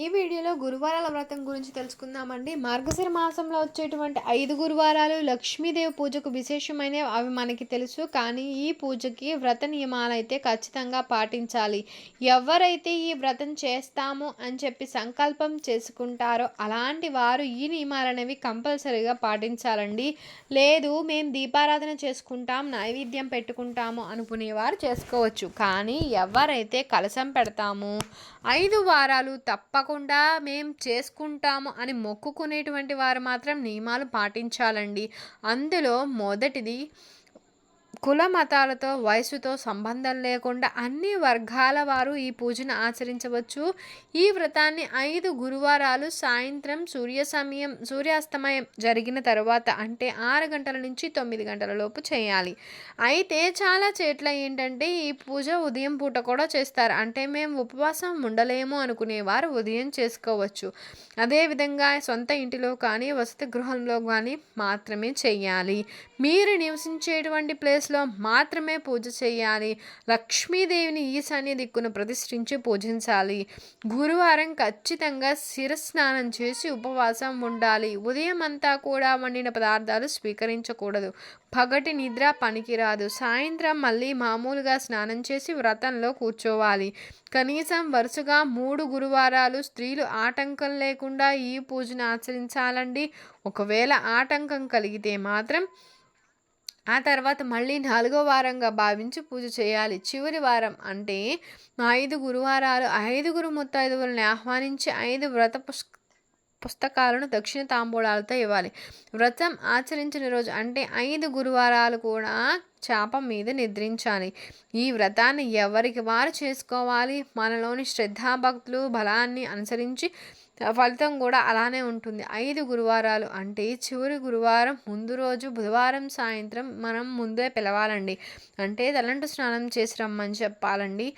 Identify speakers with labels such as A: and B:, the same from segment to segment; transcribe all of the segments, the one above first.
A: ఈ వీడియోలో గురువారాల వ్రతం గురించి తెలుసుకుందామండి. మార్గశిర మాసంలో వచ్చేటువంటి ఐదు గురువారాలు లక్ష్మీదేవి పూజకు విశేషమైనవి. అవి మనకి తెలుసు. కానీ ఈ పూజకి వ్రత నియమాలు అయితే ఖచ్చితంగా పాటించాలి. ఎవరైతే ఈ వ్రతం చేస్తాము అని చెప్పి సంకల్పం చేసుకుంటారో అలాంటి వారు ఈ నియమాలు అనేవి కంపల్సరీగా పాటించాలండి. లేదు మేము దీపారాధన చేసుకుంటాం నైవేద్యం పెట్టుకుంటాము అనుకునేవారు చేసుకోవచ్చు. కానీ ఎవరైతే కలశం పెడతాము ఐదు వారాలు తప్ప కాకుండా మేము చేసుకుంటాము అని మొక్కుకునేటువంటి వారు మాత్రం నియమాలు పాటించాలండి. అందులో మొదటిది కుల మతాలతో వయసుతో సంబంధం లేకుండా అన్ని వర్గాల వారు ఈ పూజను ఆచరించవచ్చు. ఈ వ్రతాన్ని ఐదు గురువారాలు సాయంత్రం సూర్య సమయం సూర్యాస్తమయం జరిగిన తర్వాత అంటే ఆరు గంటల నుంచి తొమ్మిది గంటల లోపు చేయాలి. అయితే చాలా చేట్ల ఏంటంటే ఈ పూజ ఉదయం పూట కూడా చేస్తారు. అంటే మేము ఉపవాసం ఉండలేము అనుకునేవారు ఉదయం చేసుకోవచ్చు. అదేవిధంగా సొంత ఇంటిలో కానీ వసతి గృహంలో కానీ మాత్రమే చేయాలి. మీరు నివసించేటువంటి ప్లేస్లో మాత్రమే పూజ చేయాలి. లక్ష్మీదేవిని ఈశాన్య దిక్కును ప్రతిష్ఠించి పూజించాలి. గురువారం ఖచ్చితంగా శిరస్నానం చేసి ఉపవాసం ఉండాలి. ఉదయం అంతా కూడా వండిన పదార్థాలు స్వీకరించకూడదు. పగటి నిద్ర పనికిరాదు. సాయంత్రం మళ్ళీ మామూలుగా స్నానం చేసి వ్రతంలో కూర్చోవాలి. కనీసం వరుసగా మూడు గురువారాలు స్త్రీలు ఆటంకం లేకుండా ఈ పూజను ఆచరించాలండి. ఒకవేళ ఆటంకం కలిగితే మాత్రం ఆ తర్వాత మళ్ళీ నాలుగో వారంగా భావించి పూజ చేయాలి. చివరి వారం అంటే ఐదు గురువారాలు ఐదుగురు ముత్తైదువులని ఆహ్వానించి ఐదు వ్రత పుస్ పుస్తకాలను దక్షిణ తాంబూలాలతో ఇవ్వాలి. వ్రతం ఆచరించిన రోజు అంటే ఐదు గురువారాలు కూడా చాప మీద నిద్రించాలి. ఈ వ్రతాన్ని ఎవరికి వారు చేసుకోవాలి? మనలోని శ్రద్ధాభక్తులు బలాన్ని అనుసరించి ఫలితం కూడా అలానే ఉంటుంది. ఐదు గురువారాలు అంటే చివరి గురువారం ముందు రోజు బుధవారం సాయంత్రం మనం ముందే పిలవాలండి. అంటే తలంటు స్నానం చేసి రమ్మని చెప్పాలండి.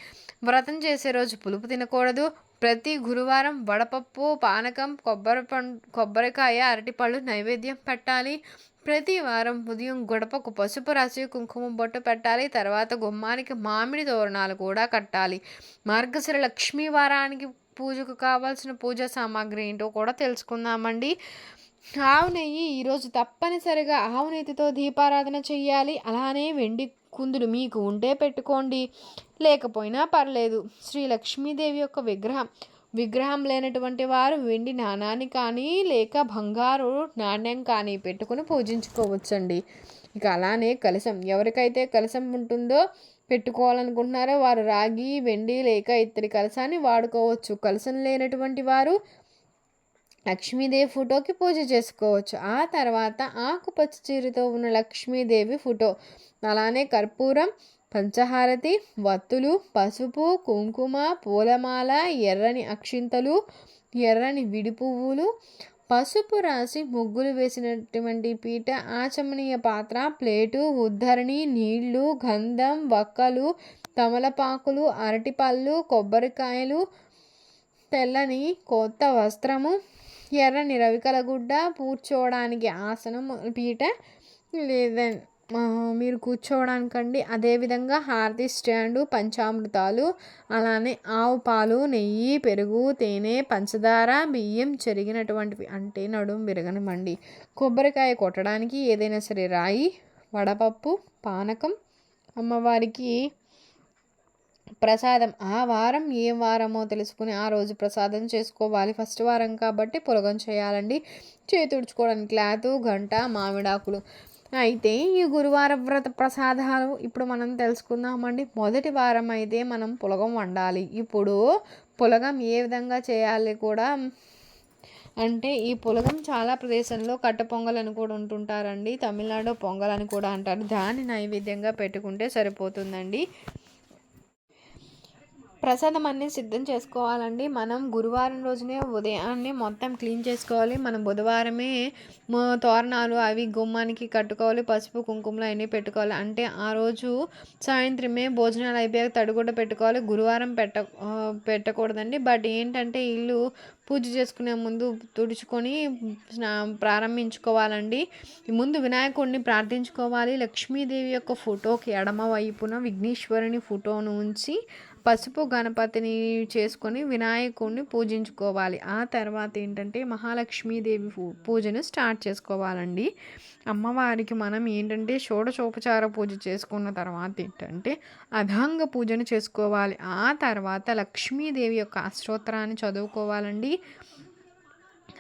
A: వ్రతం చేసే రోజు పులుపు తినకూడదు. ప్రతి గురువారం వడపప్పు పానకం కొబ్బరి పండు కొబ్బరికాయ అరటిపళ్ళు నైవేద్యం పెట్టాలి. ప్రతి వారం ఉదయం గొడపకు పసుపు రాసి కుంకుమ బొట్టు పెట్టాలి. తర్వాత గుమ్మానికి మామిడి తోరణాలు కూడా కట్టాలి. మార్గశిర లక్ష్మీ వారానికి పూజకు కావాల్సిన పూజా సామాగ్రి ఏంటో కూడా తెలుసుకుందామండి. ఆవు నెయ్యి ఈరోజు తప్పనిసరిగా ఆవు నెయ్యితో దీపారాధన చేయాలి అలానే వెండి కుందులు మీకు ఉంటే పెట్టుకోండి. లేకపోయినా పర్లేదు. శ్రీ లక్ష్మీదేవి యొక్క విగ్రహం. విగ్రహం లేనటువంటి వారు వెండి నాణాన్ని కానీ లేక బంగారు నాణ్యం కానీ పెట్టుకుని పూజించుకోవచ్చండి. ఇక అలానే కలశం. ఎవరికైతే కలశం ఉంటుందో పెట్టుకోవాలనుకుంటున్నారో వారు రాగి వెండి లేక ఇత్తడి కలసాన్ని వాడుకోవచ్చు. కలసం లేనటువంటి వారు లక్ష్మీదేవి ఫోటోకి పూజ చేసుకోవచ్చు. ఆ తర్వాత ఆకుపచ్చ చీరతో ఉన్న లక్ష్మీదేవి ఫోటో. అలానే కర్పూరం పంచహారతి వత్తులు పసుపు కుంకుమ పూలమాల ఎర్రని అక్షింతలు ఎర్రని విడి పువ్వులు పసుపు రాసి ముగ్గులు వేసినటువంటి పీట ఆచమనీయ పాత్ర ప్లేటు ఉద్ధరణి నీళ్ళు గంధం వక్కలు తమలపాకులు అరటిపళ్ళు కొబ్బరికాయలు తెల్లని కొత్త వస్త్రము ఎర్రని రవికల గుడ్డ కూర్చోవడానికి ఆసనం పీట లేదా మీరు కూర్చోవడానికండి. అదేవిధంగా హారతి స్టాండు పంచామృతాలు అలానే ఆవు పాలు నెయ్యి పెరుగు తేనె పంచదార బియ్యం చెరిగినటువంటివి అంటే నడుం విరగనివ్వండి. కొబ్బరికాయ కొట్టడానికి ఏదైనా సరే రాయి వడపప్పు పానకం అమ్మవారికి ప్రసాదం. ఆ వారం ఏ వారమో తెలుసుకుని ఆ రోజు ప్రసాదం చేసుకోవాలి. ఫస్ట్ వారం కాబట్టి పొలగం చేయాలండి. చేతుడుచుకోవడానికి క్లాత్ గంట మామిడాకులు. అయితే ఈ గురువార వ్రత ప్రసాదాలు ఇప్పుడు మనం తెలుసుకుందామండి. మొదటి వారం అయితే మనం పులగం వండాలి. ఇప్పుడు పులగం ఏ విధంగా చేయాలి కూడా అంటే ఈ పులగం చాలా ప్రదేశంలో కట్ట పొంగల్ అని కూడా ఉంటుంటారండి. తమిళనాడు పొంగల్ అని కూడా అంటారు. దాన్ని నైవేద్యంగా పెట్టుకుంటే సరిపోతుందండి. ప్రసాదం అన్నీ సిద్ధం చేసుకోవాలండి. మనం గురువారం రోజునే ఉదయాన్నే మొత్తం క్లీన్ చేసుకోవాలి. మనం బుధవారమే తోరణాలు అవి గుమ్మానికి కట్టుకోవాలి. పసుపు కుంకుమలు అన్నీ పెట్టుకోవాలి. అంటే ఆ రోజు సాయంత్రమే భోజనాలు అయిపోయాక తడిగుడ్డ పెట్టుకోవాలి. గురువారం పెట్ట పెట్టకూడదండి. బట్ ఏంటంటే ఇల్లు పూజ చేసుకునే ముందు తుడుచుకొని ప్రారంభించుకోవాలండి. ముందు వినాయకుడిని ప్రార్థించుకోవాలి. లక్ష్మీదేవి యొక్క ఫోటోకి ఎడమ వైపున విఘ్నేశ్వరుని ఫోటోను ఉంచి పసుపు గణపతిని చేసుకొని వినాయకుడిని పూజించుకోవాలి. ఆ తర్వాత ఏంటంటే మహాలక్ష్మీదేవి పూజను స్టార్ట్ చేసుకోవాలండి. అమ్మవారికి మనం ఏంటంటే షోడశోపచార పూజ చేసుకున్న తర్వాత ఏంటంటే అధాంగ పూజను చేసుకోవాలి. ఆ తర్వాత లక్ష్మీదేవి యొక్క అష్టోత్తరాన్ని చదువుకోవాలండి.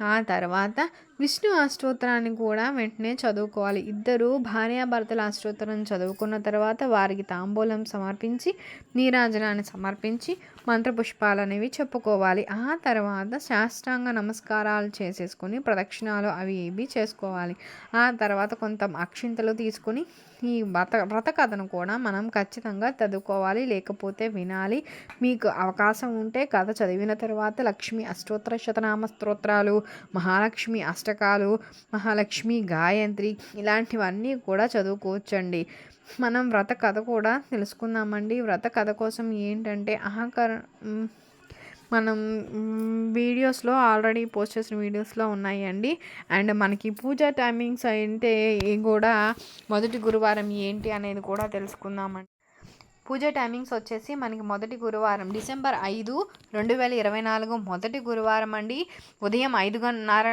A: ఆ తర్వాత విష్ణు అష్టోత్తరాన్ని కూడా వెంటనే చదువుకోవాలి. ఇద్దరు భార్యాభర్తల అష్టోత్తరం చదువుకున్న తర్వాత వారికి తాంబూలం సమర్పించి నీరాజనాన్ని సమర్పించి మంత్రపుష్పాలు అనేవి చెప్పుకోవాలి. ఆ తర్వాత శాస్త్రాంగ నమస్కారాలు చేసేసుకొని ప్రదక్షిణాలు అవి ఇవి చేసుకోవాలి. ఆ తర్వాత కొంత అక్షింతలు తీసుకొని ఈ వ్రత వ్రత కథను కూడా మనం ఖచ్చితంగా చదువుకోవాలి లేకపోతే వినాలి. మీకు అవకాశం ఉంటే కథ చదివిన తర్వాత లక్ష్మి అష్టోత్తర శతనామ స్తోత్రాలు మహాలక్ష్మి అష్టకాలు మహాలక్ష్మి గాయత్రి ఇలాంటివన్నీ కూడా చదువుకోవచ్చండి. మనం వ్రత కథ కూడా తెలుసుకుందామండి. వ్రత కథ కోసం ఏంటంటే అహంకార మనం వీడియోస్లో ఆల్రెడీ పోస్ట్ చేసిన వీడియోస్లో ఉన్నాయండి. అండ్ మనకి పూజ టైమింగ్స్ అంటే కూడా మొదటి గురువారం ఏంటి అనేది కూడా తెలుసుకుందామండి. పూజ టైమింగ్స్ వచ్చేసి మనకి మొదటి గురువారం డిసెంబర్ ఐదు రెండు వేల ఇరవై నాలుగు మొదటి గురువారం అండి. ఉదయం ఐదు ఐదున్నర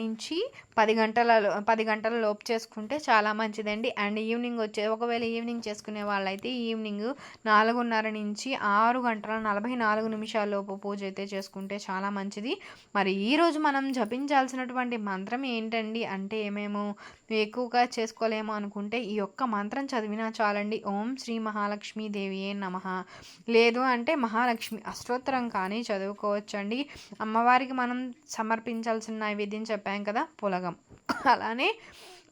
A: నుంచి పది గంటల పది గంటల లోపు చేసుకుంటే చాలా మంచిదండి. అండ్ ఈవినింగ్ వచ్చే ఒకవేళ ఈవినింగ్ చేసుకునే వాళ్ళైతే ఈవినింగ్ నాలుగున్నర నుంచి ఆరు గంటల నలభై నాలుగు నిమిషాల లోపు పూజ అయితే చేసుకుంటే చాలా మంచిది. మరి ఈరోజు మనం జపించాల్సినటువంటి మంత్రం ఏంటండి? అంటే ఏమేమో ఎక్కువగా చేసుకోలేము అనుకుంటే ఈ యొక్క మంత్రం చదివినా చాలండి. ఓం శ్రీ మహాలక్ష్మి ఏ నమ. లేదు అంటే మహాలక్ష్మి. అష్టోత్తరం కానీ చదువుకోవచ్చండి. అమ్మవారికి మనం సమర్పించాల్సిన నైవేద్యం చెప్పాం కదా పులగం. అలానే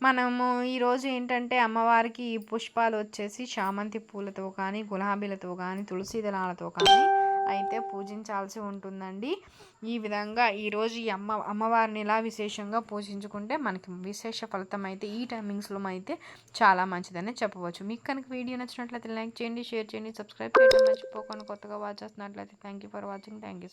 A: మనము ఈరోజు ఏంటంటే అమ్మవారికి పుష్పాలు వచ్చేసి చామంతి పూలతో కానీ గులాబీలతో కానీ తులసి దళాలతో కానీ అయితే పూజించాల్సి ఉంటుందండి. ఈ విధంగా ఈరోజు ఈ అమ్మ అమ్మవారిని ఇలా విశేషంగా పూజించుకుంటే మనకి విశేష ఫలితం అయితే ఈ టైమింగ్స్లో అయితే చాలా మంచిదని చెప్పవచ్చు. మీకు కనుక వీడియో నచ్చినట్లయితే లైక్ చేయండి షేర్ చేయండి సబ్స్క్రైబ్ చేయడం మర్చిపోకుండా కొత్తగా వాచ్ చేస్తున్నట్లయితే thank you for watching thank you